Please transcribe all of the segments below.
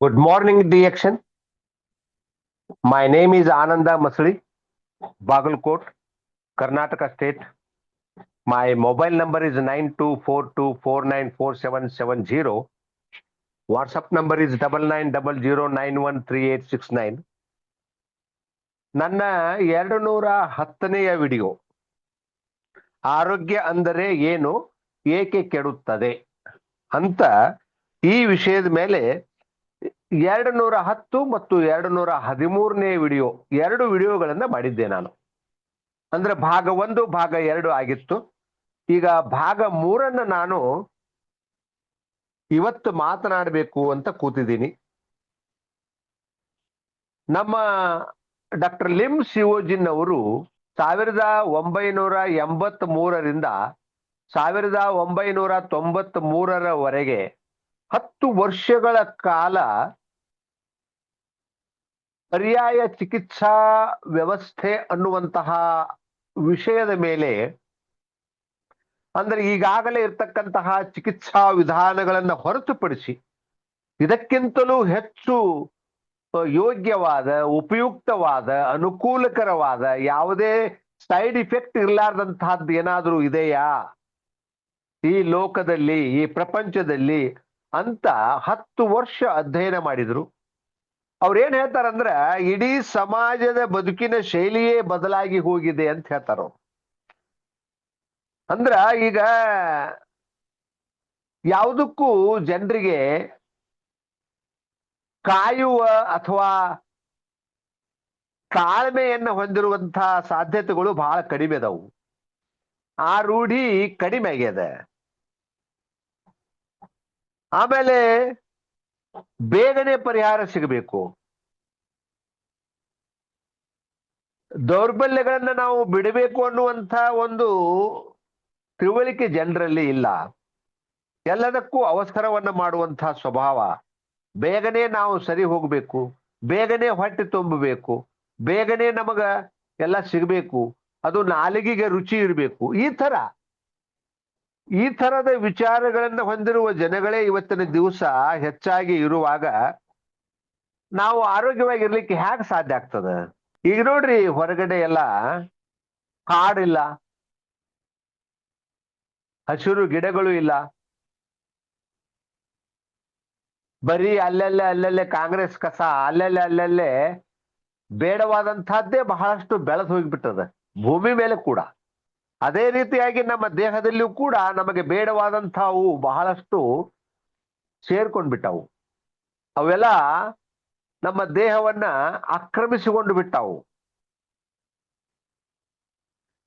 Good morning, DXN. My name is Ananda Masri, Bagalkot, Karnataka State. My mobile number is nine two four two four nine four seven seven zero. WhatsApp number is double nine double zero nine one three eight six nine. ನನ್ನ ಎರಡು ನೂರ ಹತ್ತನೆಯ video ಆರೋಗ್ಯ ಅಂದರೆ ಏನು ಏಕೆ ಕೆಡುತ್ತದೆ ಅಂತ ಈ ವಿಷಯದ ಮೇಲೆ ಎರಡು ನೂರ ಹತ್ತು ಮತ್ತು ಎರಡು ನೂರ ಹದಿಮೂರನೇ ವಿಡಿಯೋ, ಎರಡು ವಿಡಿಯೋಗಳನ್ನ ಮಾಡಿದ್ದೆ ನಾನು. ಅಂದ್ರೆ ಭಾಗ ಒಂದು, ಭಾಗ ಎರಡು ಆಗಿತ್ತು. ಈಗ ಭಾಗ ಮೂರನ್ನ ನಾನು ಇವತ್ತು ಮಾತನಾಡಬೇಕು ಅಂತ ಕೂತಿದ್ದೀನಿ. ನಮ್ಮ ಡಾಕ್ಟರ್ ಲಿಮ್ ಸಿವೋಜಿನ್ ಅವರು ಸಾವಿರದ ಒಂಬೈನೂರ ಎಂಬತ್ ಮೂರರಿಂದ ಸಾವಿರದ ಒಂಬೈನೂರ ತೊಂಬತ್ ಮೂರರವರೆಗೆ ಹತ್ತು ವರ್ಷಗಳ ಕಾಲ ಪರ್ಯಾಯ ಚಿಕಿತ್ಸಾ ವ್ಯವಸ್ಥೆ ಅನ್ನುವಂತಹ ವಿಷಯದ ಮೇಲೆ ಅಂದ್ರೆ ಈಗಾಗಲೇ ಇರ್ತಕ್ಕಂತಹ ಚಿಕಿತ್ಸಾ ವಿಧಾನಗಳನ್ನ ಹೊರತುಪಡಿಸಿ ಇದಕ್ಕಿಂತಲೂ ಹೆಚ್ಚು ಯೋಗ್ಯವಾದ, ಉಪಯುಕ್ತವಾದ, ಅನುಕೂಲಕರವಾದ ಯಾವುದೇ ಸೈಡ್ ಇಫೆಕ್ಟ್ ಇರಲಾರ್ದಂತಹದ್ದು ಏನಾದರೂ ಇದೆಯಾ? ಈ ಲೋಕದಲ್ಲಿ, ಈ ಪ್ರಪಂಚದಲ್ಲಿ ಅಂತ ಹತ್ತು ವರ್ಷ ಅಧ್ಯಯನ ಮಾಡಿದ್ರು. ಅವ್ರು ಏನ್ ಹೇಳ್ತಾರಂದ್ರ, ಇಡೀ ಸಮಾಜದ ಬದುಕಿನ ಶೈಲಿಯೇ ಬದಲಾಗಿ ಹೋಗಿದೆ ಅಂತ ಹೇಳ್ತಾರ. ಅಂದ್ರ ಈಗ ಯಾವುದಕ್ಕೂ ಜನರಿಗೆ ಕಾಯುವ ಅಥವಾ ತಾಳ್ಮೆಯನ್ನು ಹೊಂದಿರುವಂತಹ ಸಾಧ್ಯತೆಗಳು ಬಹಳ ಕಡಿಮೆ ಅದಾವು ಆ ರೂಢಿ ಕಡಿಮೆ ಆಗ್ಯದ ಆಮೇಲೆ ಬೇಗನೆ ಪರಿಹಾರ ಸಿಗಬೇಕು. ದೌರ್ಬಲ್ಯಗಳನ್ನ ನಾವು ಬಿಡಬೇಕು ಅನ್ನುವಂಥ ಒಂದು ತಿಳುವಳಿಕೆ ಜನರಲ್ಲಿ ಇಲ್ಲ. ಎಲ್ಲದಕ್ಕೂ ಅವಸರವನ್ನ ಮಾಡುವಂತಹ ಸ್ವಭಾವ. ಬೇಗನೆ ನಾವು ಸರಿ ಹೋಗಬೇಕು. ಬೇಗನೆ ಹೊಟ್ಟೆ ತುಂಬಬೇಕು. ಬೇಗನೆ ನಮಗ ಎಲ್ಲ ಸಿಗಬೇಕು. ಅದು ನಾಲಿಗೆಗೆ ರುಚಿ ಇರಬೇಕು. ಈ ತರ ಈ ತರದ ವಿಚಾರಗಳನ್ನ ಹೊಂದಿರುವ ಜನಗಳೇ ಇವತ್ತಿನ ದಿವಸ ಹೆಚ್ಚಾಗಿ ಇರುವಾಗ ನಾವು ಆರೋಗ್ಯವಾಗಿರ್ಲಿಕ್ಕೆ ಹ್ಯಾಕ್ ಸಾಧ್ಯ ಆಗ್ತದ? ಈಗ ನೋಡ್ರಿ ಹೊರಗಡೆ ಎಲ್ಲ ಕಾಡಿಲ್ಲ. ಹಸಿರು ಗಿಡಗಳು ಇಲ್ಲ. ಬರೀ ಅಲ್ಲಲ್ಲೇ ಅಲ್ಲಲ್ಲೇ ಕಾಂಗ್ರೆಸ್ ಕಸ, ಅಲ್ಲಲ್ಲೇ ಅಲ್ಲಲ್ಲೇ ಬೇಡವಾದಂತಹದ್ದೇ ಬಹಳಷ್ಟು ಬೆಳೆದು ಹೋಗಿಬಿಟ್ಟದ. ಭೂಮಿ ಮೇಲೆ ಕೂಡ. ಅದೇ ರೀತಿಯಾಗಿ ನಮ್ಮ ದೇಹದಲ್ಲಿಯೂ ಕೂಡ ನಮಗೆ ಬೇಡವಾದಂಥವು ಬಹಳಷ್ಟು ಸೇರ್ಕೊಂಡ್ಬಿಟ್ಟವು. ಅವೆಲ್ಲ ನಮ್ಮ ದೇಹವನ್ನ ಆಕ್ರಮಿಸಿಕೊಂಡು ಬಿಟ್ಟವು.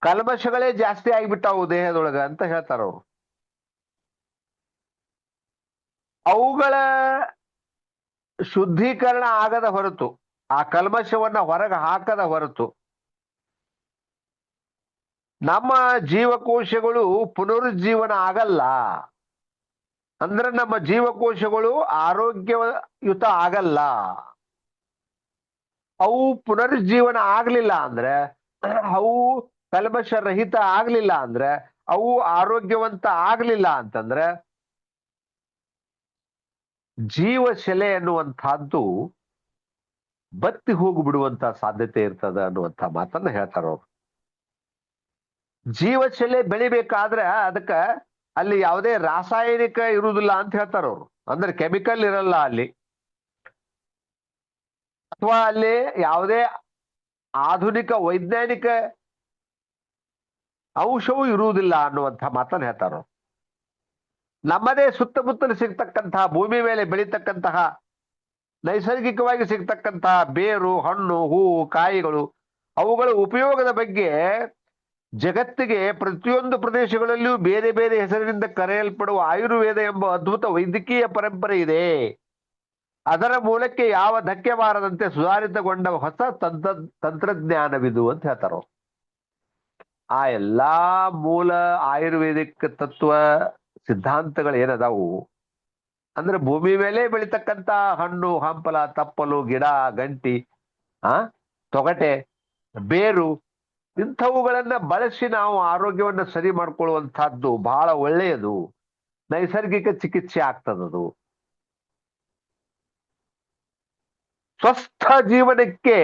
ಕಲ್ಮಶಗಳೇ ಜಾಸ್ತಿ ಆಗಿಬಿಟ್ಟವು ದೇಹದೊಳಗ ಅಂತ ಹೇಳ್ತಾರ ಅವರು. ಅವುಗಳ ಶುದ್ಧೀಕರಣ ಆಗದ ಹೊರತು, ಆ ಕಲ್ಮಶವನ್ನ ಹೊರಗೆ ಹಾಕದ ಹೊರತು ನಮ್ಮ ಜೀವಕೋಶಗಳು ಪುನರುಜ್ಜೀವನ ಆಗಲ್ಲ. ಅಂದ್ರೆ ನಮ್ಮ ಜೀವಕೋಶಗಳು ಆರೋಗ್ಯಯುತ ಆಗಲ್ಲ. ಅವು ಪುನರುಜ್ಜೀವನ ಆಗ್ಲಿಲ್ಲ ಅಂದ್ರೆ, ಅವು ಕಲ್ಮಶ ರಹಿತ ಆಗ್ಲಿಲ್ಲ ಅಂದ್ರೆ, ಅವು ಆರೋಗ್ಯವಂತ ಆಗ್ಲಿಲ್ಲ ಅಂತಂದ್ರೆ, ಜೀವಶೆಲೆ ಅನ್ನುವಂಥದ್ದು ಬತ್ತಿ ಹೋಗಿ ಬಿಡುವಂತ ಸಾಧ್ಯತೆ ಇರ್ತದ ಅನ್ನುವಂತ ಮಾತನ್ನ ಹೇಳ್ತಾರ ಅವ್ರು. ಜೀವಶೆಲೆ ಬೆಳಿಬೇಕಾದ್ರೆ ಅದಕ್ಕ ಅಲ್ಲಿ ಯಾವುದೇ ರಾಸಾಯನಿಕ ಇರುವುದಿಲ್ಲ ಅಂತ ಹೇಳ್ತಾರ ಅವ್ರು ಅಂದ್ರೆ ಕೆಮಿಕಲ್ ಇರಲ್ಲ ಅಲ್ಲಿ ಅಥವಾ ಅಲ್ಲಿ ಯಾವುದೇ ಆಧುನಿಕ ವೈಜ್ಞಾನಿಕ ಅಂಶವೂ ಇರುವುದಿಲ್ಲ ಅನ್ನುವಂತ ಮಾತನ್ನು ಹೇಳ್ತಾರ. ನಮ್ಮದೇ ಸುತ್ತಮುತ್ತಲು ಸಿಗ್ತಕ್ಕಂತಹ ಭೂಮಿ ಮೇಲೆ ಬೆಳೀತಕ್ಕಂತಹ ನೈಸರ್ಗಿಕವಾಗಿ ಸಿಗ್ತಕ್ಕಂತಹ ಬೇರು, ಹಣ್ಣು, ಹೂವು, ಕಾಯಿಗಳು ಅವುಗಳ ಉಪಯೋಗದ ಬಗ್ಗೆ ಜಗತ್ತಿಗೆ ಪ್ರತಿಯೊಂದು ಪ್ರದೇಶಗಳಲ್ಲಿಯೂ ಬೇರೆ ಬೇರೆ ಹೆಸರಿನಿಂದ ಕರೆಯಲ್ಪಡುವ ಆಯುರ್ವೇದ ಎಂಬ ಅದ್ಭುತ ವೈದ್ಯಕೀಯ ಪರಂಪರೆ ಇದೆ. ಅದರ ಮೂಲಕ್ಕೆ ಯಾವ ಧಕ್ಕೆ ಬಾರದಂತೆ ಸುಧಾರಿತಗೊಂಡ ಹೊಸ ತಂತ್ರ, ತಂತ್ರಜ್ಞಾನವಿದು ಅಂತ ಹೇಳ್ತಾರ. ಆ ಎಲ್ಲಾ ಮೂಲ ಆಯುರ್ವೇದಿಕ್ ತತ್ವ ಸಿದ್ಧಾಂತಗಳು ಏನದಾವು? ಅಂದ್ರೆ ಭೂಮಿ ಮೇಲೆ ಬೆಳಿತಕ್ಕಂತ ಹಣ್ಣು, ಹಂಪಲ, ತಪ್ಪಲು, ಗಿಡ, ಗಂಟಿ, ಆ, ತೊಗಟೆ, ಬೇರು ಇಂಥವುಗಳನ್ನ ಬಳಸಿ ನಾವು ಆರೋಗ್ಯವನ್ನ ಸರಿ ಮಾಡ್ಕೊಳ್ಳುವಂತಹದ್ದು ಬಹಳ ಒಳ್ಳೆಯದು. ನೈಸರ್ಗಿಕ ಚಿಕಿತ್ಸೆ ಆಗ್ತದದು. ಸ್ವಸ್ಥ ಜೀವನಕ್ಕೆ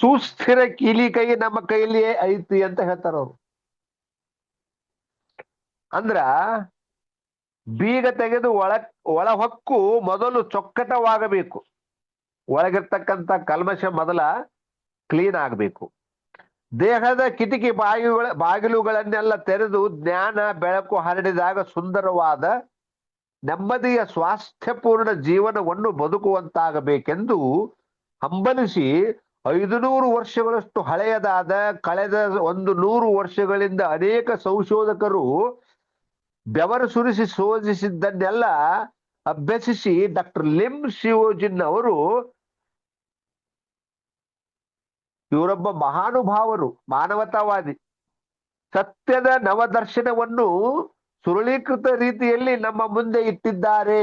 ಸುಸ್ಥಿರ ಕೀಲಿ ಕೈ ನಮ್ಮ ಕೈಯಲ್ಲಿ ಐತಿ ಅಂತ ಹೇಳ್ತಾರ ಅವ್ರು. ಅಂದ್ರ ಬೀಗ ತೆಗೆದು ಒಳ ಒಳ ಹೊಕ್ಕು ಮೊದಲು ಚೊಕ್ಕಟವಾಗಬೇಕು. ಒಳಗಿರ್ತಕ್ಕಂಥ ಕಲ್ಮಶ ಮೊದಲ ಕ್ಲೀನ್ ಆಗಬೇಕು. ದೇಹದ ಕಿಟಕಿ ಬಾಗಿಲುಗಳ, ಬಾಗಿಲುಗಳನ್ನೆಲ್ಲ ತೆರೆದು ಜ್ಞಾನ, ಬೆಳಕು ಹರಡಿದಾಗ ಸುಂದರವಾದ, ನೆಮ್ಮದಿಯ, ಸ್ವಾಸ್ಥ್ಯಪೂರ್ಣ ಜೀವನವನ್ನು ಬದುಕುವಂತಾಗಬೇಕೆಂದು ಹಂಬಲಿಸಿ ಐದು ನೂರು ವರ್ಷಗಳಷ್ಟು ಹಳೆಯದಾದ, ಕಳೆದ ಒಂದು ನೂರು ವರ್ಷಗಳಿಂದ ಅನೇಕ ಸಂಶೋಧಕರು ಬೆವರು ಸುರಿಸಿ ಶೋಧಿಸಿದ್ದನ್ನೆಲ್ಲ ಅಭ್ಯಸಿಸಿ ಡಾಕ್ಟರ್ ಲಿಮ್ ಶಿವೋಜಿನ್ ಅವರು ಇವರೊಬ್ಬ ಮಹಾನುಭಾವರು, ಮಾನವತಾವಾದಿ. ಸತ್ಯದ ನವದರ್ಶನವನ್ನು ಸುರಳೀಕೃತ ರೀತಿಯಲ್ಲಿ ನಮ್ಮ ಮುಂದೆ ಇಟ್ಟಿದ್ದಾರೆ.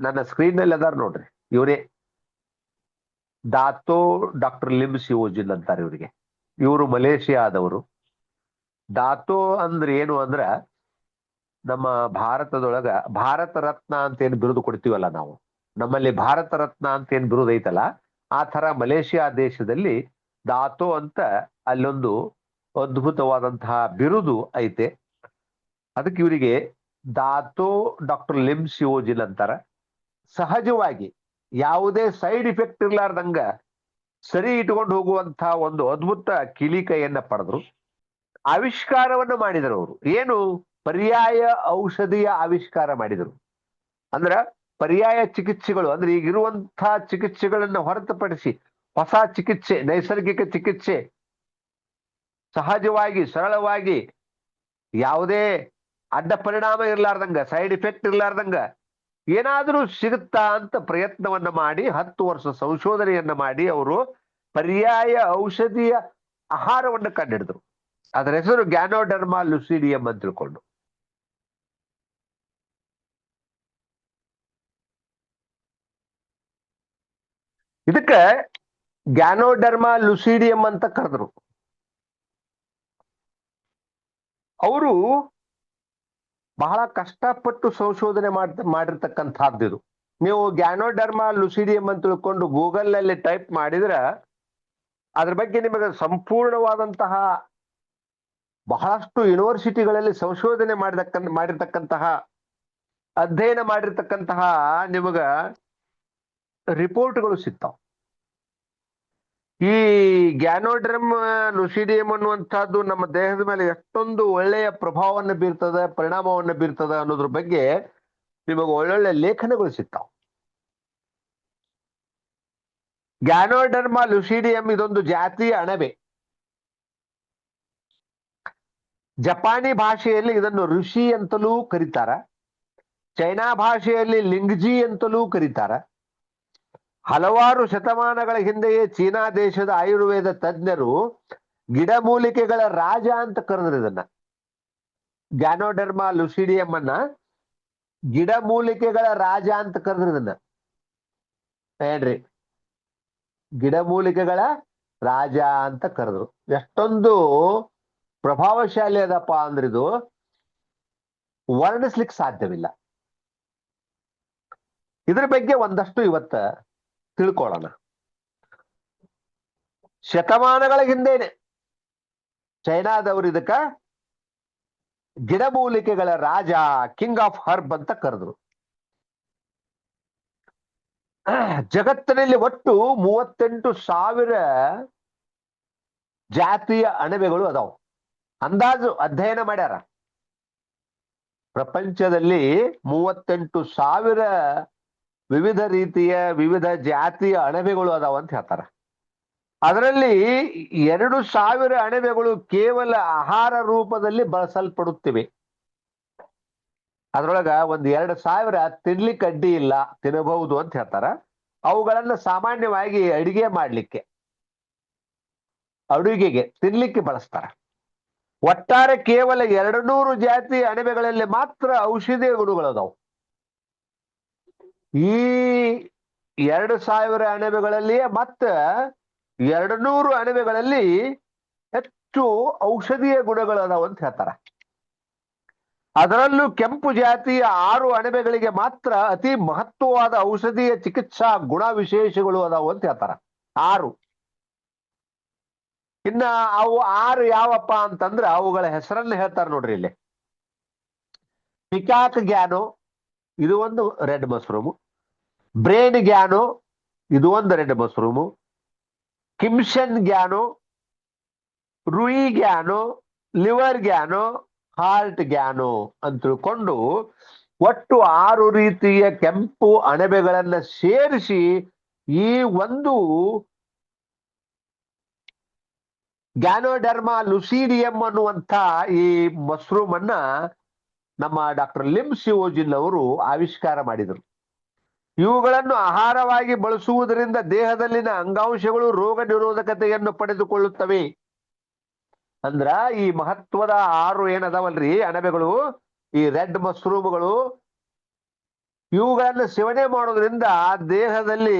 ನನ್ನ ಸ್ಕ್ರೀನ್ನಲ್ಲಿ ಅದಾರ ನೋಡ್ರಿ, ಇವರೇ. ದಾತೋ ಡಾಕ್ಟರ್ ಲಿಮ್ ಶಿವೋಜಿನ್ ಅಂತಾರೆ ಇವರಿಗೆ. ಇವರು ಮಲೇಷಿಯಾದವರು ದಾತೋ ಅಂದ್ರೆ ಏನು ಅಂದ್ರ, ನಮ್ಮ ಭಾರತದೊಳಗ ಭಾರತ ರತ್ನ ಅಂತ ಏನು ಬಿರುದು ಕೊಡ್ತೀವಲ್ಲ ನಾವು? ನಮ್ಮಲ್ಲಿ ಭಾರತ ರತ್ನ ಅಂತ ಏನ್ ಬಿರುದು ಐತಲ್ಲ, ಆ ತರ ಮಲೇಷಿಯಾ ದೇಶದಲ್ಲಿ ದಾತೋ ಅಂತ ಅಲ್ಲೊಂದು ಅದ್ಭುತವಾದಂತಹ ಬಿರುದು ಐತೆ. ಅದಕ್ಕೆ ಇವರಿಗೆ ದಾತೋ ಡಾಕ್ಟರ್ ಲಿಮ್ ಸಿಯೋಜಿನ್ ಅಂತಾರ. ಸಹಜವಾಗಿ ಯಾವುದೇ ಸೈಡ್ ಇಫೆಕ್ಟ್ ಇರ್ಲಾರ್ದಂಗ ಸರಿ ಇಟ್ಕೊಂಡು ಹೋಗುವಂತ ಒಂದು ಅದ್ಭುತ ಕಿಲಿಕೈಯನ್ನ ಪಡೆದ್ರು. ಆವಿಷ್ಕಾರವನ್ನು ಮಾಡಿದರು ಅವರು. ಏನು ಪರ್ಯಾಯ ಔಷಧಿಯ ಆವಿಷ್ಕಾರ ಮಾಡಿದರು. ಅಂದ್ರ ಪರ್ಯಾಯ ಚಿಕಿತ್ಸೆಗಳು ಅಂದ್ರೆ ಈಗಿರುವಂತಹ ಚಿಕಿತ್ಸೆಗಳನ್ನ ಹೊರತುಪಡಿಸಿ ಹೊಸ ಚಿಕಿತ್ಸೆ, ನೈಸರ್ಗಿಕ ಚಿಕಿತ್ಸೆ ಸಹಜವಾಗಿ, ಸರಳವಾಗಿ ಯಾವುದೇ ಅಡ್ಡ ಪರಿಣಾಮ ಇರ್ಲಾರ್ದಂಗ, ಸೈಡ್ ಇಫೆಕ್ಟ್ ಇರ್ಲಾರ್ದಂಗ ಏನಾದ್ರೂ ಸಿಗುತ್ತಾ ಅಂತ ಪ್ರಯತ್ನವನ್ನ ಮಾಡಿ, ಹತ್ತು ವರ್ಷ ಸಂಶೋಧನೆಯನ್ನ ಮಾಡಿ ಅವರು ಪರ್ಯಾಯ ಔಷಧಿಯ ಆಹಾರವನ್ನು ಕಂಡಿಡಿದ್ರು. ಅದರ ಹೆಸರು ಗ್ಯಾನೋಡರ್ಮಾ ಲುಸಿಡಿಯಂ ಅಂತ ತಿಳ್ಕೊಂಡು. ಇದಕ್ಕ ಗ್ಯಾನೋಡರ್ಮಾ ಲುಸಿಡಿಯಂ ಅಂತ ಕರೆದ್ರು. ಅವರು ಬಹಳ ಕಷ್ಟಪಟ್ಟು ಸಂಶೋಧನೆ ಮಾಡ್ ಮಾಡಿರ್ತಕ್ಕಂಥದ್ದು ನೀವು ಗ್ಯಾನೋಡರ್ಮಾ ಲುಸಿಡಿಯಂ ಅಂತ ತಿಳ್ಕೊಂಡು ಗೂಗಲ್ನಲ್ಲಿ ಟೈಪ್ ಮಾಡಿದ್ರ ಅದ್ರ ಬಗ್ಗೆ ನಿಮಗೆ ಸಂಪೂರ್ಣವಾದಂತಹ ಬಹಳಷ್ಟು ಯೂನಿವರ್ಸಿಟಿಗಳಲ್ಲಿ ಸಂಶೋಧನೆ ಮಾಡಿದಕ್ಕ ಮಾಡಿರ್ತಕ್ಕಂತಹ ಅಧ್ಯಯನ ಮಾಡಿರ್ತಕ್ಕಂತಹ ನಿಮಗ ರಿಪೋರ್ಟ್ಗಳು ಸಿಗ್ತಾವ. ಈ ಗ್ಯಾನೋಡ್ರಮ್ ಲುಸಿಡಿಯಂ ಅನ್ನುವಂಥದ್ದು ನಮ್ಮ ದೇಹದ ಮೇಲೆ ಎಷ್ಟೊಂದು ಒಳ್ಳೆಯ ಪ್ರಭಾವವನ್ನು ಬೀರ್ತದೆ, ಪರಿಣಾಮವನ್ನು ಬೀರ್ತದೆ ಅನ್ನೋದ್ರ ಬಗ್ಗೆ ನಿಮಗೆ ಒಳ್ಳೊಳ್ಳೆ ಲೇಖನಗಳು ಸಿಗ್ತಾವ. ಗ್ಯಾನೋಡರ್ಮಾ ಲುಸಿಡಿಯಂ ಇದೊಂದು ಜಾತಿಯ ಅಣಬೆ. ಜಪಾನಿ ಭಾಷೆಯಲ್ಲಿ ಇದನ್ನು ಋಷಿ ಅಂತಲೂ ಕರೀತಾರ. ಚೈನಾ ಭಾಷೆಯಲ್ಲಿ ಲಿಂಗ್ಜಿ ಅಂತಲೂ ಕರೀತಾರ. ಹಲವಾರು ಶತಮಾನಗಳ ಹಿಂದೆಯೇ ಚೀನಾ ದೇಶದ ಆಯುರ್ವೇದ ತಜ್ಞರು ಗಿಡಮೂಲಿಕೆಗಳ ರಾಜ ಅಂತ ಕರೆದ್ರು ಇದನ್ನ. ಗ್ಯಾನೋಡರ್ಮಾ ಲುಸಿಡಿಯಂ ಅನ್ನ ಗಿಡಮೂಲಿಕೆಗಳ ರಾಜ ಅಂತ ಕರೆದ್ರು ಇದನ್ನ. ಹೇಳ್ರಿ ಗಿಡಮೂಲಿಕೆಗಳ ರಾಜ ಅಂತ ಕರೆದ್ರು. ಎಷ್ಟೊಂದು ಪ್ರಭಾವಶಾಲಿ ಅದಪ್ಪ ಅಂದ್ರಿದು ವರ್ಣಿಸ್ಲಿಕ್ಕೆ ಸಾಧ್ಯವಿಲ್ಲ. ಇದ್ರ ಬಗ್ಗೆ ಒಂದಷ್ಟು ಇವತ್ತ ತಿಳ್ಕೊಳ್ಳೋಣ. ಶತಮಾನಗಳ ಹಿಂದೇನೆ. ಚೈನಾದವರು ಇದಕ್ಕ ಗಿಡಮೂಲಿಕೆಗಳ ರಾಜ ಕಿಂಗ್ ಆಫ್ ಹರ್ಬ್ ಅಂತ ಕರೆದ್ರು. ಜಗತ್ತಿನಲ್ಲಿ ಒಟ್ಟು ಮೂವತ್ತೆಂಟು ಸಾವಿರ ಜಾತಿಯ ಅಣಬೆಗಳು ಅದಾವ. ಅಂದಾಜು ಅಧ್ಯಯನ ಮಾಡ್ಯಾರ. ಪ್ರಪಂಚದಲ್ಲಿ ಮೂವತ್ತೆಂಟು ಸಾವಿರ ವಿವಿಧ ರೀತಿಯ, ವಿವಿಧ ಜಾತಿಯ ಅಣಬೆಗಳು ಅದಾವ ಅಂತ ಹೇಳ್ತಾರ. ಅದರಲ್ಲಿ ಎರಡು ಸಾವಿರ ಅಣಬೆಗಳು ಕೇವಲ ಆಹಾರ ರೂಪದಲ್ಲಿ ಬಳಸಲ್ಪಡುತ್ತಿವೆ. ಅದರೊಳಗ ಒಂದ್ ಎರಡು ಸಾವಿರ ತಿನ್ಲಿಕ್ಕೆ ಅಡ್ಡಿ ಇಲ್ಲ, ತಿನ್ನಬಹುದು ಅಂತ ಹೇಳ್ತಾರ. ಅವುಗಳನ್ನ ಸಾಮಾನ್ಯವಾಗಿ ಅಡಿಗೆ ಮಾಡ್ಲಿಕ್ಕೆ, ಅಡುಗೆಗೆ ತಿನ್ಲಿಕ್ಕೆ ಬಳಸ್ತಾರ. ಒಟ್ಟಾರೆ ಕೇವಲ ಎರಡು ನೂರು ಜಾತಿ ಅಣಬೆಗಳಲ್ಲಿ ಮಾತ್ರ ಔಷಧೀಯ ಗುಣಗಳದಾವು ಈ ಎರಡು ಸಾವಿರ ಅಣಬೆಗಳಲ್ಲಿಯೇ ಮತ್ತೆ ಎರಡು ನೂರು ಅಣಬೆಗಳಲ್ಲಿ ಹೆಚ್ಚು ಔಷಧೀಯ ಗುಣಗಳು ಅದಾವ ಅಂತ ಹೇಳ್ತಾರ. ಅದರಲ್ಲೂ ಕೆಂಪು ಜಾತಿಯ ಆರು ಅಣಬೆಗಳಿಗೆ ಮಾತ್ರ ಅತಿ ಮಹತ್ವವಾದ ಔಷಧೀಯ ಚಿಕಿತ್ಸಾ ಗುಣ ವಿಶೇಷಗಳು ಅದಾವ ಅಂತ ಹೇಳ್ತಾರ. ಆರು. ಇನ್ನ ಅವು ಆರು ಯಾವಪ್ಪ ಅಂತಂದ್ರ ಅವುಗಳ ಹೆಸರನ್ನ ಹೇಳ್ತಾರ ನೋಡ್ರಿ ಇಲ್ಲಿ. ಪಿಕಾಕ್ ಗ್ಯಾನೋ, ಇದು ಒಂದು ರೆಡ್ ಮಶ್ರೂಮು. ಬ್ರೇನ್ ಗ್ಯಾನೋ ಇದು ಒಂದು ರೆಡ್ ಮಶ್ರೂಮು. ಕಿಮ್ಷನ್ ಗ್ಯಾನೋ ರುಯಿ ಗ್ಯಾನೋ ಲಿವರ್ ಗ್ಯಾನೋ ಹಾರ್ಟ್ ಗ್ಯಾನೋ ಅಂತ ತಿಳ್ಕೊಂಡು ಒಟ್ಟು ಆರು ರೀತಿಯ ಕೆಂಪು ಅಣಬೆಗಳನ್ನ ಸೇರಿಸಿ ಈ ಒಂದು ಗ್ಯಾನೋಡರ್ಮಾ ಲುಸಿಡಿಯಂ ಅನ್ನುವಂಥ ಈ ಮಶ್ರೂಮ್ ಅನ್ನ ನಮ್ಮ ಡಾಕ್ಟರ್ ಲಿಮ್ ಸಿಓಜಿಲ್ ಅವರು ಆವಿಷ್ಕಾರ ಮಾಡಿದರು. ಇವುಗಳನ್ನು ಆಹಾರವಾಗಿ ಬಳಸುವುದರಿಂದ ದೇಹದಲ್ಲಿನ ಅಂಗಾಂಶಗಳು ರೋಗ ನಿರೋಧಕತೆಯನ್ನು ಪಡೆದುಕೊಳ್ಳುತ್ತವೆ. ಅಂದ್ರ ಈ ಮಹತ್ವದ ಆರು ಏನದಾವಲ್ರಿ ಅಣಬೆಗಳು, ಈ ರೆಡ್ ಮಶ್ರೂಮ್ಗಳು, ಇವುಗಳನ್ನು ಸೇವನೆ ಮಾಡೋದ್ರಿಂದ ದೇಹದಲ್ಲಿ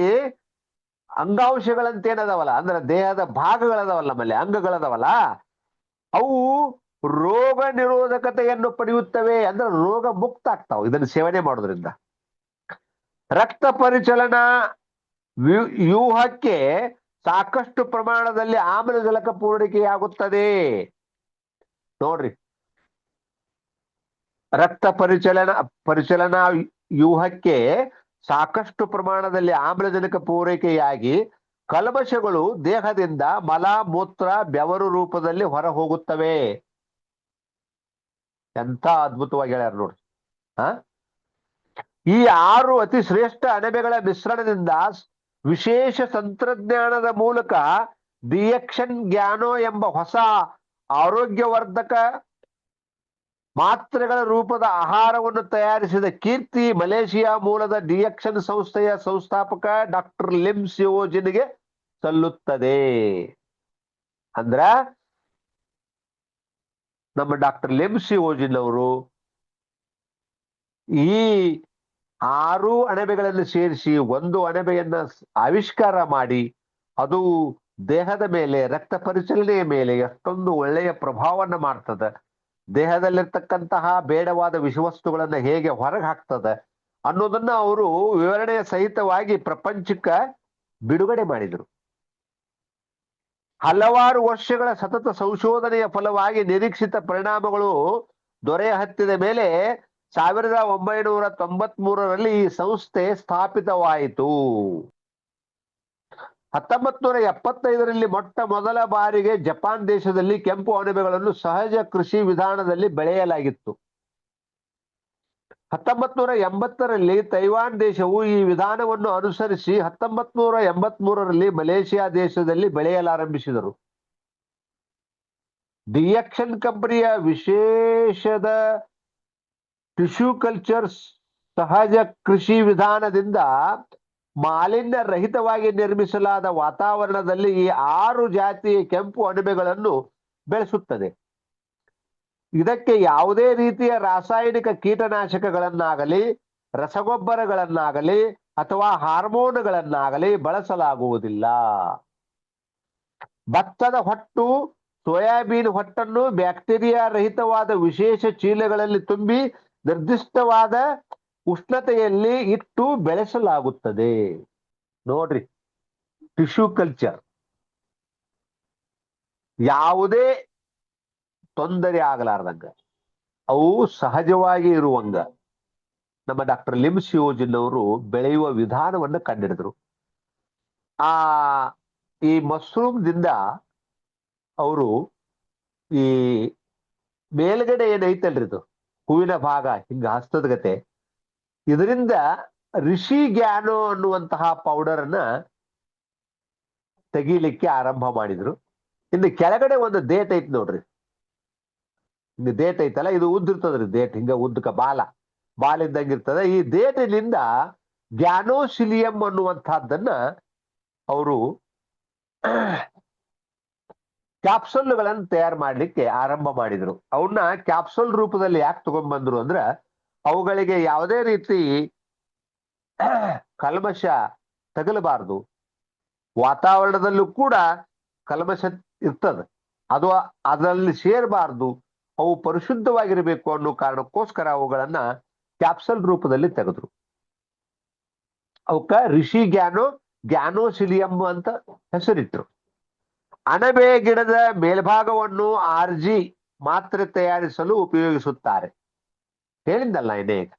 ಅಂಗಾಂಶಗಳಂತ ಏನದಾವಲ್ಲ ಅಂದ್ರೆ ದೇಹದ ಭಾಗಗಳದಾವಲ್ಲ ನಮ್ಮಲ್ಲಿ, ಅಂಗಗಳದಾವಲ್ಲ, ಅವು ರೋಗ ನಿರೋಧಕತೆಯನ್ನು ಪಡೆಯುತ್ತವೆ, ಅಂದ್ರೆ ರೋಗ ಮುಕ್ತ ಆಗ್ತಾವ ಇದನ್ನು ಸೇವನೆ ಮಾಡೋದ್ರಿಂದ. ರಕ್ತ ಪರಿಚಲನಾ ವ್ಯೂ- ವ್ಯೂಹಕ್ಕೆ ಸಾಕಷ್ಟು ಪ್ರಮಾಣದಲ್ಲಿ ಆಮ್ಲಜನಕ ಪೂರೈಕೆಯಾಗುತ್ತದೆ. ನೋಡ್ರಿ. ರಕ್ತ ಪರಿಚಲನ, ಪರಿಚಲನಾ ವ್ಯೂಹಕ್ಕೆ ಸಾಕಷ್ಟು ಪ್ರಮಾಣದಲ್ಲಿ ಆಮ್ಲಜನಕ ಪೂರೈಕೆಯಾಗಿ ಕಲ್ಮಶಗಳು ದೇಹದಿಂದ ಮಲ ಮೂತ್ರ ಬೆವರು ರೂಪದಲ್ಲಿ ಹೊರ ಹೋಗುತ್ತವೆ ಎಂತ ಅದ್ಭುತವಾಗಿ ಹೇಳ್ಯಾರ ನೋಡ್ರಿ. ಆ? ಈ ಆರು ಅತಿ ಶ್ರೇಷ್ಠ ಅಣಬೆಗಳ ಮಿಶ್ರಣದಿಂದ ವಿಶೇಷ ತಂತ್ರಜ್ಞಾನದ ಮೂಲಕ ಡಿಯಕ್ಷನ್ ಗ್ಯಾನೋ ಎಂಬ ಹೊಸ ಆರೋಗ್ಯವರ್ಧಕ ಮಾತ್ರೆಗಳ ರೂಪದ ಆಹಾರವನ್ನು ತಯಾರಿಸಿದ ಕೀರ್ತಿ ಮಲೇಷಿಯಾ ಮೂಲದ ಡಿಯಕ್ಷನ್ ಸಂಸ್ಥೆಯ ಸಂಸ್ಥಾಪಕ ಡಾಕ್ಟರ್ ಲಿಮ್ ಸಿಯೋಜಿನ್ಗೆ ಸಲ್ಲುತ್ತದೆ. ಅಂದ್ರ ನಮ್ಮ ಡಾಕ್ಟರ್ ಲಿಮ್ ಸಿಯೋಜಿನ್ ಅವರು ಈ ಆರು ಅಣಬೆಗಳನ್ನು ಸೇರಿಸಿ ಒಂದು ಅಣಬೆಯನ್ನ ಆವಿಷ್ಕಾರ ಮಾಡಿ, ಅದು ದೇಹದ ಮೇಲೆ, ರಕ್ತ ಪರಿಚಲನೆಯ ಮೇಲೆ ಎಷ್ಟೊಂದು ಒಳ್ಳೆಯ ಪ್ರಭಾವವನ್ನು ಮಾಡ್ತದೆ. ದೇಹದಲ್ಲಿರ್ತಕ್ಕಂತಹ ಬೇಡವಾದ ವಿಷವಸ್ತುಗಳನ್ನ ಹೇಗೆ ಹೊರಗೆ ಹಾಕ್ತದೆ ಅನ್ನೋದನ್ನ ಅವರು ವಿವರಣೆಯ ಸಹಿತವಾಗಿ ಪ್ರಪಂಚಕ್ಕ ಬಿಡುಗಡೆ ಮಾಡಿದರು. ಹಲವಾರು ವರ್ಷಗಳ ಸತತ ಸಂಶೋಧನೆಯ ಫಲವಾಗಿ ನಿರೀಕ್ಷಿತ ಪರಿಣಾಮಗಳು ದೊರೆಯ ಹತ್ತಿದ ಮೇಲೆ ಸಾವಿರದ ಒಂಬೈನೂರ ತೊಂಬತ್ ಮೂರರಲ್ಲಿ ಈ ಸಂಸ್ಥೆ ಸ್ಥಾಪಿತವಾಯಿತು. ಹತ್ತೊಂಬತ್ ನೂರ ಎಪ್ಪತ್ತೈದರಲ್ಲಿ ಮೊಟ್ಟ ಮೊದಲ ಬಾರಿಗೆ ಜಪಾನ್ ದೇಶದಲ್ಲಿ ಕೆಂಪು ಅಣಬೆಗಳನ್ನು ಸಹಜ ಕೃಷಿ ವಿಧಾನದಲ್ಲಿ ಬೆಳೆಯಲಾಗಿತ್ತು. ಹತ್ತೊಂಬತ್ ನೂರ ಎಂಬತ್ತರಲ್ಲಿ ತೈವಾನ್ ದೇಶವು ಈ ವಿಧಾನವನ್ನು ಅನುಸರಿಸಿ ಹತ್ತೊಂಬತ್ ನೂರ ಎಂಬತ್ ಮೂರರಲ್ಲಿ ಮಲೇಷಿಯಾ ದೇಶದಲ್ಲಿ ಬೆಳೆಯಲಾರಂಭಿಸಿದರು. ಡಿಯಕ್ಷನ್ ಕಂಪನಿಯ ವಿಶೇಷದ ಟಿಶ್ಯೂ ಕಲ್ಚರ್ ಸಹಜ ಕೃಷಿ ವಿಧಾನದಿಂದ ಮಾಲಿನ್ಯ ರಹಿತವಾಗಿ ನಿರ್ಮಿಸಲಾದ ವಾತಾವರಣದಲ್ಲಿ ಈ ಆರು ಜಾತಿಯ ಕೆಂಪು ಅಣಬೆಗಳನ್ನು ಬೆಳೆಸುತ್ತದೆ. ಇದಕ್ಕೆ ಯಾವುದೇ ರೀತಿಯ ರಾಸಾಯನಿಕ ಕೀಟನಾಶಕಗಳನ್ನಾಗಲಿ, ರಸಗೊಬ್ಬರಗಳನ್ನಾಗಲಿ ಅಥವಾ ಹಾರ್ಮೋನುಗಳನ್ನಾಗಲಿ ಬಳಸಲಾಗುವುದಿಲ್ಲ. ಭತ್ತದ ಹೊಟ್ಟು, ಸೋಯಾಬೀನ್ ಹೊಟ್ಟನ್ನು ಬ್ಯಾಕ್ಟೀರಿಯಾ ರಹಿತವಾದ ವಿಶೇಷ ಚೀಲಗಳಲ್ಲಿ ತುಂಬಿ ನಿರ್ದಿಷ್ಟವಾದ ಉಷ್ಣತೆಯಲ್ಲಿ ಇಟ್ಟು ಬೆಳೆಸಲಾಗುತ್ತದೆ. ನೋಡ್ರಿ ಟಿಶ್ಯೂ ಕಲ್ಚರ್ ಯಾವುದೇ ತೊಂದರೆ ಆಗಲಾರ್ದಂಗ, ಅವು ಸಹಜವಾಗಿ ಇರುವಂಗ. ನಮ್ಮ ಡಾಕ್ಟರ್ ಲಿಮ್ ಸಿಯೋಜಿನ್ ಅವರು ಬೆಳೆಯುವ ವಿಧಾನವನ್ನು ಕಂಡಿಡಿದ್ರು. ಆ, ಈ ಮಶ್ರೂಮ್ ದಿಂದ ಅವರು ಈ ಮೇಲ್ಗಡೆ ಏನೈತಲ್ರಿ ಇದು? ಹೂವಿನ ಭಾಗ ಹಿಂಗ ಹಸ್ತದ ಗತೆ. ಇದರಿಂದ ರಿಷಿ ಗ್ಯಾನೋ ಅನ್ನುವಂತಹ ಪೌಡರ್ ಅನ್ನ ತೆಗೀಲಿಕ್ಕೆ ಆರಂಭ ಮಾಡಿದ್ರು. ಇನ್ನು ಕೆಳಗಡೆ ಒಂದು ದೇಟ್ ಐತಿ ನೋಡ್ರಿ. ಹಿಂಗ ದೇಟ್ ಐತಲ್ಲ, ಇದು ಉದ್ದಿರ್ತದ್ರಿ ದೇಟ್ ಹಿಂಗ ಉದ್ದಕ ಬಾಲ. ಬಾಲ ಇದ್ದಂಗಿರ್ತದ ಈ ದೇಟಿನಿಂದ ಗ್ಯಾನೋಶಿಲಿಯಂ ಅನ್ನುವಂತಹದ್ದನ್ನ ಅವರು ಕ್ಯಾಪ್ಸುಲ್ಗಳನ್ನು ತಯಾರು ಮಾಡಲಿಕ್ಕೆ ಆರಂಭ ಮಾಡಿದ್ರು. ಅವನ್ನ ಕ್ಯಾಪ್ಸುಲ್ ರೂಪದಲ್ಲಿ ಯಾಕೆ ತಗೊಂಡ್ಬಂದ್ರು ಅಂದ್ರ, ಅವುಗಳಿಗೆ ಯಾವುದೇ ರೀತಿ ಕಲ್ಮಶ ತಗಲಬಾರದು. ವಾತಾವರಣದಲ್ಲೂ ಕೂಡ ಕಲ್ಮಶ ಇರ್ತದೆ. ಅದು ಅದರಲ್ಲಿ ಸೇರಬಾರದು. ಅವು ಪರಿಶುದ್ಧವಾಗಿರಬೇಕು ಅನ್ನೋ ಕಾರಣಕ್ಕೋಸ್ಕರ ಅವುಗಳನ್ನ ಕ್ಯಾಪ್ಸಲ್ ರೂಪದಲ್ಲಿ ತೆಗೆದ್ರು. ಅವಕ್ಕ ಋಷಿ ಗ್ಯಾನೋ, ಗ್ಯಾನೋಸಿಲಿಯಂ ಅಂತ ಹೆಸರಿಟ್ರು. ಅಣಬೆ ಗಿಡದ ಮೇಲ್ಭಾಗವನ್ನು ಆರ್ಜಿ ಮಾತ್ರೆ ತಯಾರಿಸಲು ಉಪಯೋಗಿಸುತ್ತಾರೆ. ಹೇಳಿದ್ದಲ್ಲ ಇನ್ನೇಗ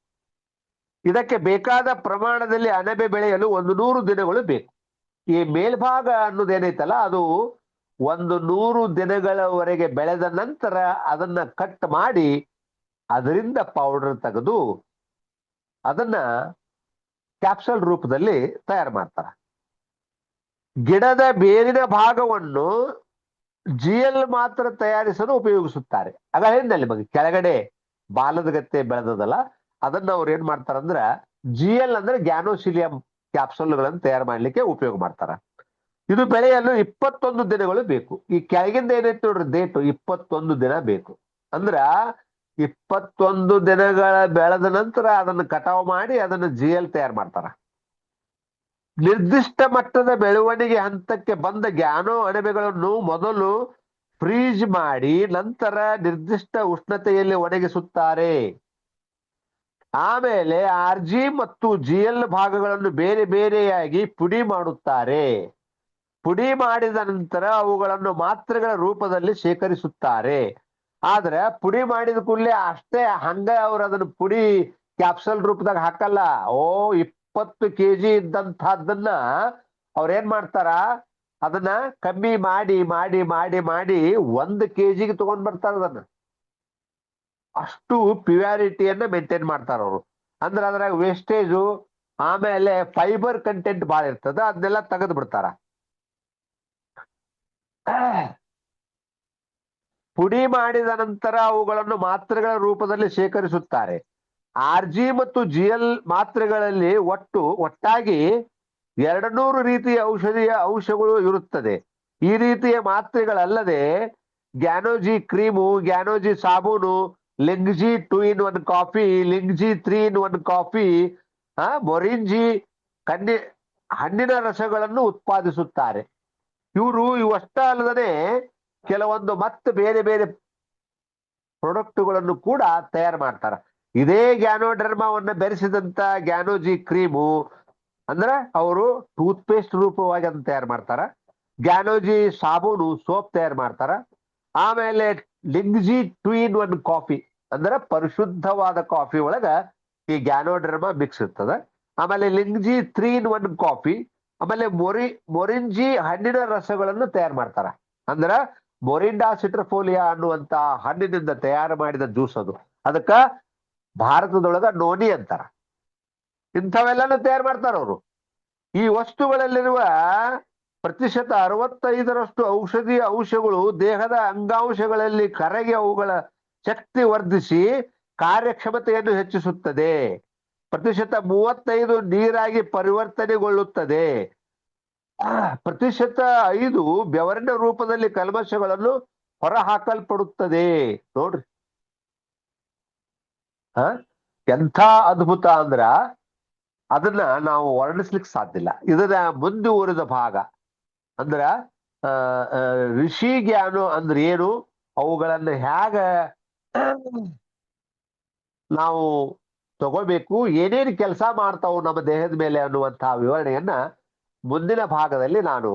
ಇದಕ್ಕೆ ಬೇಕಾದ ಪ್ರಮಾಣದಲ್ಲಿ ಅಣಬೆ ಬೆಳೆಯಲು ಒಂದು ನೂರು ದಿನಗಳು ಬೇಕು. ಈ ಮೇಲ್ಭಾಗ ಅನ್ನೋದೇನೈತಲ್ಲ, ಅದು ಒಂದು ನೂರು ದಿನಗಳವರೆಗೆ ಬೆಳೆದ ನಂತರ ಅದನ್ನ ಕಟ್ ಮಾಡಿ ಅದರಿಂದ ಪೌಡರ್ ತೆಗೆದು ಅದನ್ನ ಕ್ಯಾಪ್ಸಲ್ ರೂಪದಲ್ಲಿ ತಯಾರು ಮಾಡ್ತಾರೆ. ಗಿಡದ ಬೇರಿನ ಭಾಗವನ್ನು ಜಿಎಲ್ ಮಾತ್ರ ತಯಾರಿಸಲು ಉಪಯೋಗಿಸುತ್ತಾರೆ. ಆಗ ಹೇಳಿದ್ನಲ್ಲಿ ನಿಮಗೆ? ಕೆಳಗಡೆ ಬಾಲದ ಗತ್ತೆ ಬೆಳೆದದಲ್ಲ, ಅದನ್ನ ಅವ್ರು ಏನ್ ಮಾಡ್ತಾರಂದ್ರ ಜಿಎಲ್ ಅಂದ್ರೆ ಗ್ಯಾನೋಸಿಲಿಯಂ ಕ್ಯಾಪ್ಸೂಲ್ಗಳನ್ನು ತಯಾರು ಮಾಡ್ಲಿಕ್ಕೆ ಉಪಯೋಗ ಮಾಡ್ತಾರ. ಇದು ಬೆಳೆಯಲು ಇಪ್ಪತ್ತೊಂದು ದಿನಗಳು ಬೇಕು. ಈ ಕೆಳಗಿಂದ ಏನೈತೆ ನೋಡ್ರಿ ಡೇಟ್ ಇಪ್ಪತ್ತೊಂದು ದಿನ ಬೇಕು. ಅಂದ್ರ ಇಪ್ಪತ್ತೊಂದು ದಿನಗಳ ಬೆಳೆದ ನಂತರ ಅದನ್ನು ಕಟಾವು ಮಾಡಿ ಅದನ್ನು ಜಿ ಎಲ್ ತಯಾರು ಮಾಡ್ತಾರ. ನಿರ್ದಿಷ್ಟ ಮಟ್ಟದ ಬೆಳವಣಿಗೆ ಹಂತಕ್ಕೆ ಬಂದ ಗ್ಯಾನೋ ಅಣಬೆಗಳನ್ನು ಮೊದಲು ಫ್ರೀಜ್ ಮಾಡಿ ನಂತರ ನಿರ್ದಿಷ್ಟ ಉಷ್ಣತೆಯಲ್ಲಿ ಒಣಗಿಸುತ್ತಾರೆ. ಆಮೇಲೆ ಆರ್ ಜಿ ಮತ್ತು ಜಿ ಎಲ್ ಭಾಗಗಳನ್ನು ಬೇರೆ ಬೇರೆಯಾಗಿ ಪುಡಿ ಮಾಡುತ್ತಾರೆ. ಪುಡಿ ಮಾಡಿದ ನಂತರ ಅವುಗಳನ್ನು ಮಾತ್ರೆಗಳ ರೂಪದಲ್ಲಿ ಶೇಖರಿಸುತ್ತಾರೆ. ಆದ್ರೆ ಪುಡಿ ಮಾಡಿದ ಕೂಡಲೇ ಅಷ್ಟೇ, ಹಂಗ ಅವ್ರು ಅದನ್ನು ಪುಡಿ ಕ್ಯಾಪ್ಸಲ್ ರೂಪದಾಗ ಹಾಕಲ್ಲ. ಓ ಇಪ್ಪತ್ತು ಕೆಜಿ ಇದ್ದಂತಹದ್ದನ್ನ ಅವ್ರೇನ್ ಮಾಡ್ತಾರ? ಅದನ್ನ ಕಮ್ಮಿ ಮಾಡಿ ಮಾಡಿ ಮಾಡಿ ಮಾಡಿ ಒಂದು ಕೆಜಿಗೆ ತಗೊಂಡ್ ಬರ್ತಾರ ಅದನ್ನ. ಅಷ್ಟು ಪ್ಯೂರಿಟಿಯನ್ನ ಮೇಂಟೈನ್ ಮಾಡ್ತಾರ ಅವರು. ಅಂದ್ರೆ ಅದ್ರಾಗ ವೇಸ್ಟೇಜು ಆಮೇಲೆ ಫೈಬರ್ ಕಂಟೆಂಟ್ ಭಾಳ ಇರ್ತದ ಅದನ್ನೆಲ್ಲ ತೆಗೆದು ಬಿಡ್ತಾರ. ಪುಡಿ ಮಾಡಿದ ನಂತರ ಅವುಗಳನ್ನು ಮಾತ್ರೆಗಳ ರೂಪದಲ್ಲಿ ಶೇಖರಿಸುತ್ತಾರೆ. ಆರ್ ಜಿ ಮತ್ತು ಜಿ ಎಲ್ ಮಾತ್ರೆಗಳಲ್ಲಿ ಒಟ್ಟು ಒಟ್ಟಾಗಿ ಎರಡನೂರು ರೀತಿಯ ಔಷಧಿಯ ಅಂಶಗಳು ಇರುತ್ತದೆ. ಈ ರೀತಿಯ ಮಾತ್ರೆಗಳಲ್ಲದೆ ಗ್ಯಾನೋಜಿ ಕ್ರೀಮು, ಗ್ಯಾನೋಜಿ ಸಾಬೂನು, Lingzhi two in one coffee, Lingzhi three in one coffee, ಆ, ಮೊರಿಂಜಿ ಕಣ್ಣಿ ಹಣ್ಣಿನ ರಸಗಳನ್ನು ಉತ್ಪಾದಿಸುತ್ತಾರೆ. ಇವರು ಇವಷ್ಟ ಅಲ್ಲದೆ ಕೆಲವೊಂದು ಮತ್ತೆ ಬೇರೆ ಬೇರೆ ಪ್ರಾಡಕ್ಟ್ಗಳನ್ನು ಕೂಡ ತಯಾರು ಮಾಡ್ತಾರ. ಇದೇ ಗ್ಯಾನೋಡರ್ಮಾವನ್ನ ಬೆರೆಸಿದಂತ ಗ್ಯಾನೋಜಿ ಕ್ರೀಮು ಅಂದ್ರೆ ಅವರು ಟೂತ್ ಪೇಸ್ಟ್ ರೂಪವಾಗಿ ಅದನ್ನ ತಯಾರು ಮಾಡ್ತಾರ. ಗ್ಯಾನೋಜಿ ಸಾಬೂನು ಸೋಪ್ ತಯಾರು ಮಾಡ್ತಾರ. ಆಮೇಲೆ Lingzhi two in one coffee ಅಂದ್ರೆ ಪರಿಶುದ್ಧವಾದ ಕಾಫಿ ಒಳಗ ಈ ಗ್ಯಾನೋಡರ್ಮ ಮಿಕ್ಸ್ ಇರ್ತದ ಆಮೇಲೆ Lingzhi three in one coffee, ಆಮೇಲೆ ಮೊರಿ, ಮೊರಿಂಜಿ ಹಣ್ಣಿನ ರಸಗಳನ್ನು ತಯಾರು ಮಾಡ್ತಾರ. ಅಂದ್ರ ಮೊರಿಂಡಾ ಸಿಟ್ರಫೋಲಿಯಾ ಅನ್ನುವಂತ ಹಣ್ಣಿನಿಂದ ತಯಾರು ಮಾಡಿದ ಜ್ಯೂಸ್ ಅದು. ಅದಕ್ಕ ಭಾರತದೊಳಗ ನೋನಿ ಅಂತಾರ. ಇಂಥವೆಲ್ಲಾನು ತಯಾರು ಮಾಡ್ತಾರ ಅವರು. ಈ ವಸ್ತುಗಳಲ್ಲಿರುವ ಪ್ರತಿಶತ ಅರವತ್ತೈದರಷ್ಟು ಔಷಧೀಯ ಅಂಶಗಳು ದೇಹದ ಅಂಗಾಂಶಗಳಲ್ಲಿ ಕರಗಿ ಅವುಗಳ ಶಕ್ತಿ ವರ್ಧಿಸಿ ಕಾರ್ಯಕ್ಷಮತೆಯನ್ನು ಹೆಚ್ಚಿಸುತ್ತದೆ. ಪ್ರತಿಶತ ಮೂವತ್ತೈದು ನೀರಾಗಿ ಪರಿವರ್ತನೆಗೊಳ್ಳುತ್ತದೆ. ಪ್ರತಿಶತ ಐದು ಬೆವರಿನ ರೂಪದಲ್ಲಿ ಕಲ್ಮಶಗಳನ್ನು ಹೊರಹಾಕಲ್ಪಡುತ್ತದೆ. ನೋಡ್ರಿ. ಎಂಥ ಅದ್ಭುತ ಅಂದ್ರ ಅದನ್ನ ನಾವು ವರ್ಣಿಸ್ಲಿಕ್ಕೆ ಸಾಧ್ಯ ಇದರ ಮುಂದುವರಿದ ಭಾಗ. ಅಂದ್ರ ಋಷಿ ಜ್ಞಾನ ಅಂದ್ರೆ ಏನು? ಅವುಗಳನ್ನ ಹೇಗ ನಾವು ತಗೋಬೇಕು, ಏನೇನು ಕೆಲಸ ಮಾಡ್ತಾವು ನಮ್ಮ ದೇಹದ ಮೇಲೆ ಅನ್ನುವಂತಹ ವಿವರಣೆಯನ್ನ ಮುಂದಿನ ಭಾಗದಲ್ಲಿ ನಾನು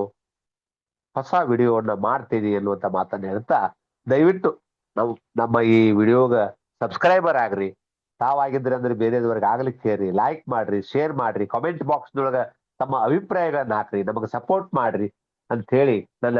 ಹೊಸ ವಿಡಿಯೋವನ್ನ ಮಾಡ್ತೀನಿ ಅನ್ನುವಂತ ಮಾತನ್ನ ಹೇಳ್ತಾ ದಯವಿಟ್ಟು ನಾವು ನಮ್ಮ ಈ ವಿಡಿಯೋಗ ಸಬ್ಸ್ಕ್ರೈಬರ್ ಆಗ್ರಿ. ತಾವಾಗಿದ್ರೆ ಅಂದ್ರೆ ಬೇರೆದವ್ರಿಗೆ ಆಗ್ಲಿಕ್ಕೆ ಲೈಕ್ ಮಾಡ್ರಿ ಶೇರ್ ಮಾಡ್ರಿ ಕಾಮೆಂಟ್ ಬಾಕ್ಸ್ನೊಳಗ ತಮ್ಮ ಅಭಿಪ್ರಾಯಗಳನ್ನ ಹಾಕ್ರಿ, ನಮಗೆ ಸಪೋರ್ಟ್ ಮಾಡ್ರಿ ಅಂತ ಹೇಳಿ ನನ್ನ